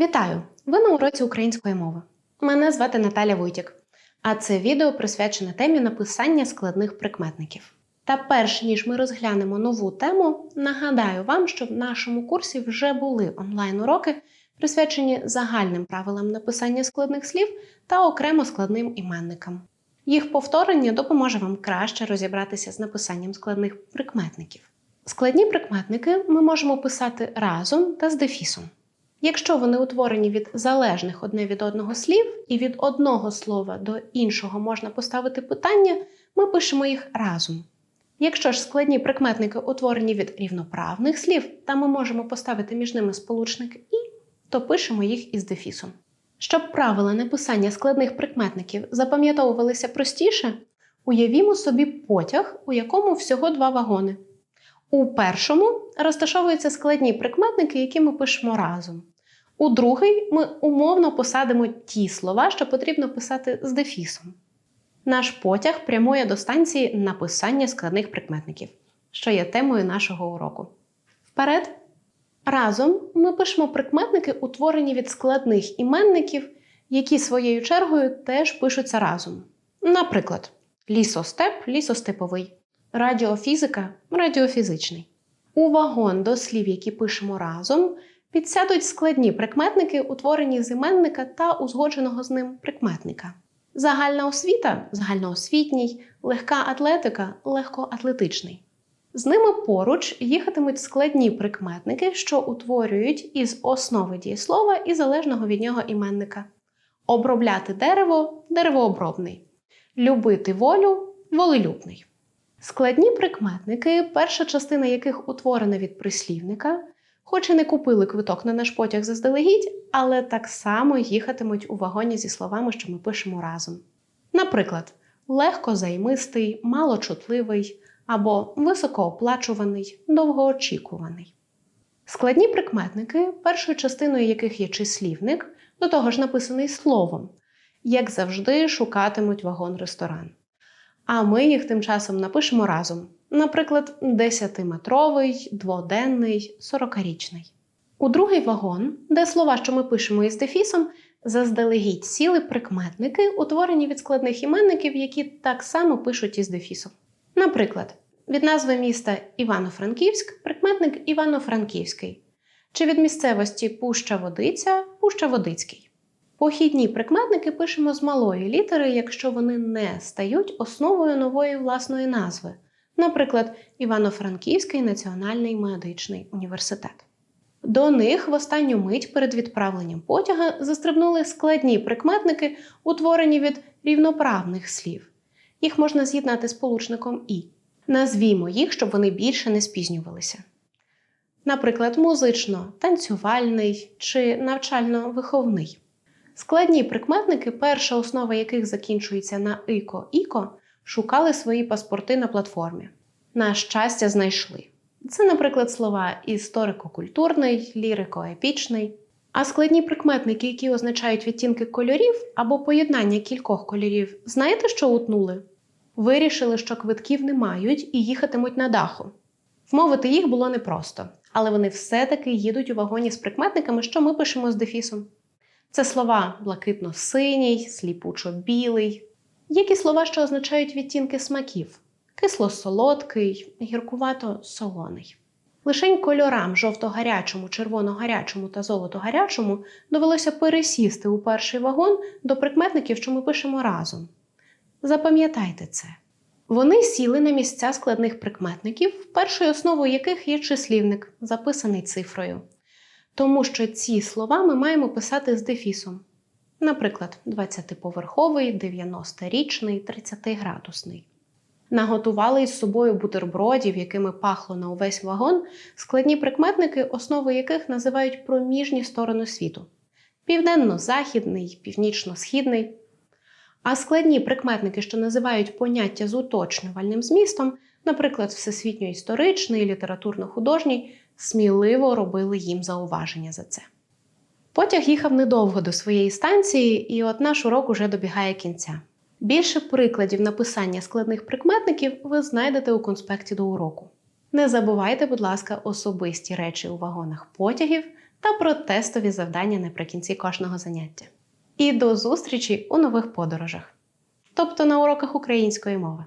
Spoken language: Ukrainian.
Вітаю! Ви на уроці української мови. Мене звати Наталя Войтік, а це відео присвячене темі написання складних прикметників. Та перш ніж ми розглянемо нову тему, нагадаю вам, що в нашому курсі вже були онлайн-уроки, присвячені загальним правилам написання складних слів та окремо складним іменникам. Їх повторення допоможе вам краще розібратися з написанням складних прикметників. Складні прикметники ми можемо писати разом та з дефісом. Якщо вони утворені від залежних одне від одного слів, і від одного слова до іншого можна поставити питання, ми пишемо їх разом. Якщо ж складні прикметники утворені від рівноправних слів, та ми можемо поставити між ними сполучник і, то пишемо їх із дефісом. Щоб правила написання складних прикметників запам'ятовувалися простіше, уявімо собі потяг, у якому всього два вагони. У першому розташовуються складні прикметники, які ми пишемо разом. У другий ми умовно посадимо ті слова, що потрібно писати з дефісом. Наш потяг прямує до станції написання складних прикметників, що є темою нашого уроку. Вперед! Разом ми пишемо прикметники, утворені від складних іменників, які своєю чергою теж пишуться разом. Наприклад, лісостеп лісостеповий, радіофізика радіофізичний. У вагон до слів, які пишемо разом, підсядуть складні прикметники, утворені з іменника та узгодженого з ним прикметника. Загальна освіта загальноосвітній, легка атлетика легкоатлетичний. З ними поруч їхатимуть складні прикметники, що утворюють із основи дієслова і залежного від нього іменника. Обробляти дерево деревообробний. Любити волю волелюбний. Складні прикметники, перша частина яких утворена від прислівника, хоч і не купили квиток на наш потяг заздалегідь, але так само їхатимуть у вагоні зі словами, що ми пишемо разом. Наприклад, легкозаймистий, малочутливий або високооплачуваний, довгоочікуваний. Складні прикметники, першою частиною яких є числівник, до того ж написаний словом, як завжди шукатимуть вагон-ресторан. А ми їх тим часом напишемо разом. Наприклад, 10-метровий, дводенний, 40-річний. У другий вагон, де слова, що ми пишемо із дефісом, заздалегідь сіли прикметники, утворені від складних іменників, які так само пишуть із дефісом. Наприклад, від назви міста Івано-Франківськ прикметник Івано-Франківський, чи від місцевості Пуща Водиця Пуща Водицький. Похідні прикметники пишемо з малої літери, якщо вони не стають основою нової власної назви, наприклад, Івано-Франківський національний медичний університет. До них в останню мить перед відправленням потяга застрибнули складні прикметники, утворені від рівноправних слів. Їх можна з'єднати з получником і. Назвімо їх, щоб вони більше не спізнювалися. Наприклад, музично-танцювальний чи навчально-виховний. Складні прикметники, перша основа яких закінчується на іко-іко, шукали свої паспорти на платформі. На щастя, знайшли. Це, наприклад, слова історико-культурний, лірико-епічний. А складні прикметники, які означають відтінки кольорів або поєднання кількох кольорів, знаєте, що утнули? Вирішили, що квитків не мають і їхатимуть на даху. Вмовити їх було непросто, але вони все-таки їдуть у вагоні з прикметниками, що ми пишемо з дефісом. Це слова блакитно-синій, сліпучо-білий. Які слова, що означають відтінки смаків: кисло-солодкий, гіркувато-солоний. Лишень кольорам жовто-гарячому, червоно-гарячому та золото-гарячому довелося пересісти у перший вагон до прикметників, що ми пишемо разом. Запам'ятайте це. Вони сіли на місця складних прикметників, першою основою яких є числівник, записаний цифрою тому що ці слова ми маємо писати з дефісом. Наприклад, 20-поверховий, 90-річний, 30-градусний. Наготували із собою бутербродів, якими пахло на увесь вагон, складні прикметники, основи яких називають проміжні сторони світу: південно-західний, північно-східний. А складні прикметники, що називають поняття з уточнювальним змістом, наприклад, всесвітньо-історичний, літературно-художній, сміливо робили їм зауваження за це. Потяг їхав недовго до своєї станції, і от наш урок уже добігає кінця. Більше прикладів написання складних прикметників ви знайдете у конспекті до уроку. Не забувайте, будь ласка, особисті речі у вагонах потягів та про тестові завдання наприкінці кожного заняття. І до зустрічі у нових подорожах, тобто на уроках української мови.